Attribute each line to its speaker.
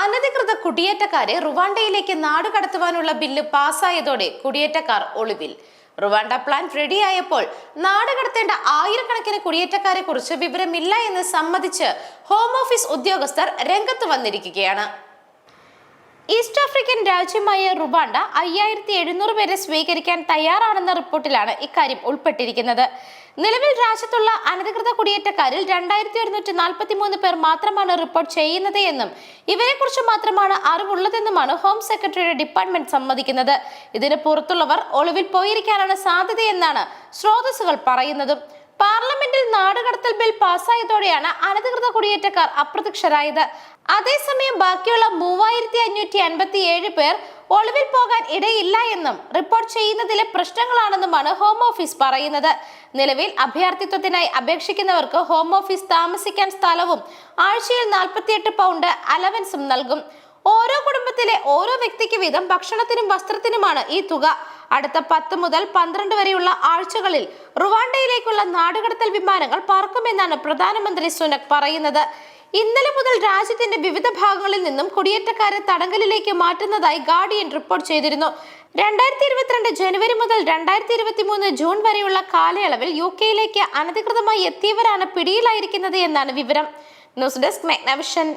Speaker 1: അനധികൃത കുടിയേറ്റക്കാരെ റുവാണ്ടയിലേക്ക് നാടുകടത്തുവാനുള്ള ബില്ല് പാസ്സായതോടെ കുടിയേറ്റക്കാർ ഒളിവിൽ. റുവാണ്ട പ്ലാൻ റെഡിയായപ്പോൾ നാടുകടത്തേണ്ട ആയിരക്കണക്കിന് കുടിയേറ്റക്കാരെ കുറിച്ച് വിവരമില്ല എന്ന് സമ്മതിച്ച് ഹോം ഓഫീസ് ഉദ്യോഗസ്ഥർ രംഗത്ത് വന്നിരിക്കുകയാണ്. ഈസ്റ്റ് ആഫ്രിക്കൻ രാജ്യമായ റുവാണ്ട അയ്യായിരത്തി എഴുന്നൂറ് പേരെ സ്വീകരിക്കാൻ തയ്യാറാണെന്ന റിപ്പോർട്ടിലാണ് ഇക്കാര്യം ഉൾപ്പെട്ടിരിക്കുന്നത്. നിലവിൽ രാജ്യത്തുള്ള അനധികൃത കുടിയേറ്റക്കാരിൽ രണ്ടായിരത്തി ഒരുന്നൂറ്റി നാൽപ്പത്തി മൂന്ന് പേർ മാത്രമാണ് റിപ്പോർട്ട് ചെയ്യുന്നത് എന്നും ഇവരെക്കുറിച്ച് മാത്രമാണ് അറിവുള്ളതെന്നുമാണ് ഹോം സെക്രട്ടറിയുടെ ഡിപ്പാർട്ട്മെന്റ് സമ്മതിക്കുന്നത്. ഇതിന് പുറത്തുള്ളവർ ഒളിവിൽ പോയിരിക്കാനാണ് സാധ്യതയെന്നാണ് സ്രോതസ്സുകൾ പറയുന്നതും. പാർലമെന്റിൽ നാടുകടത്തൽ ബിൽ പാസ്സായതോടെയാണ് അനധികൃത കുടിയേറ്റക്കാർ അപ്രത്യക്ഷരായത്. അതേസമയം ബാക്കിയുള്ള മൂവായിരത്തി അഞ്ഞൂറ്റി അൻപത്തി ഏഴ് പേർ ഒളിവിൽ പോകാൻ ഇടയില്ല എന്നും റിപ്പോർട്ട് ചെയ്യുന്നതിലെ പ്രശ്നങ്ങളാണെന്നുമാണ് ഹോം ഓഫീസ് പറയുന്നത്. നിലവിൽ അഭയാർത്ഥിത്വത്തിനായി അപേക്ഷിക്കുന്നവർക്ക് ഹോം ഓഫീസ് താമസിക്കാൻ സ്ഥലവും ആഴ്ചയിൽ നാൽപ്പത്തിയെട്ട് പൗണ്ട് അലവൻസും നൽകും. ഓരോ കുടുംബത്തിലെ ഓരോ വ്യക്തിക്ക് വീതം ഭക്ഷണത്തിനും വസ്ത്രത്തിനുമാണ് ഈ തുക. അടുത്ത പത്ത് മുതൽ പന്ത്രണ്ട് വരെയുള്ള ആഴ്ചകളിൽ റുവാണ്ടയിലേക്കുള്ള നാടുകടത്തൽ വിമാനങ്ങൾ പറക്കുമെന്നാണ് പ്രധാനമന്ത്രി സുനക് പറയുന്നത്. ഇന്നലെ മുതൽ രാജ്യത്തിന്റെ വിവിധ ഭാഗങ്ങളിൽ നിന്നും കുടിയേറ്റക്കാരെ തടങ്കലിലേക്ക് മാറ്റുന്നതായി ഗാർഡിയൻ റിപ്പോർട്ട് ചെയ്തിരുന്നു. രണ്ടായിരത്തി ഇരുപത്തിരണ്ട് ജനുവരി മുതൽ രണ്ടായിരത്തി ഇരുപത്തി മൂന്ന് ജൂൺ വരെയുള്ള കാലയളവിൽ യു കെയിലേക്ക് അനധികൃതമായി എത്തിയവരാണ് പിടിയിലായിരിക്കുന്നത് എന്നാണ് വിവരം. News desk Megnavision.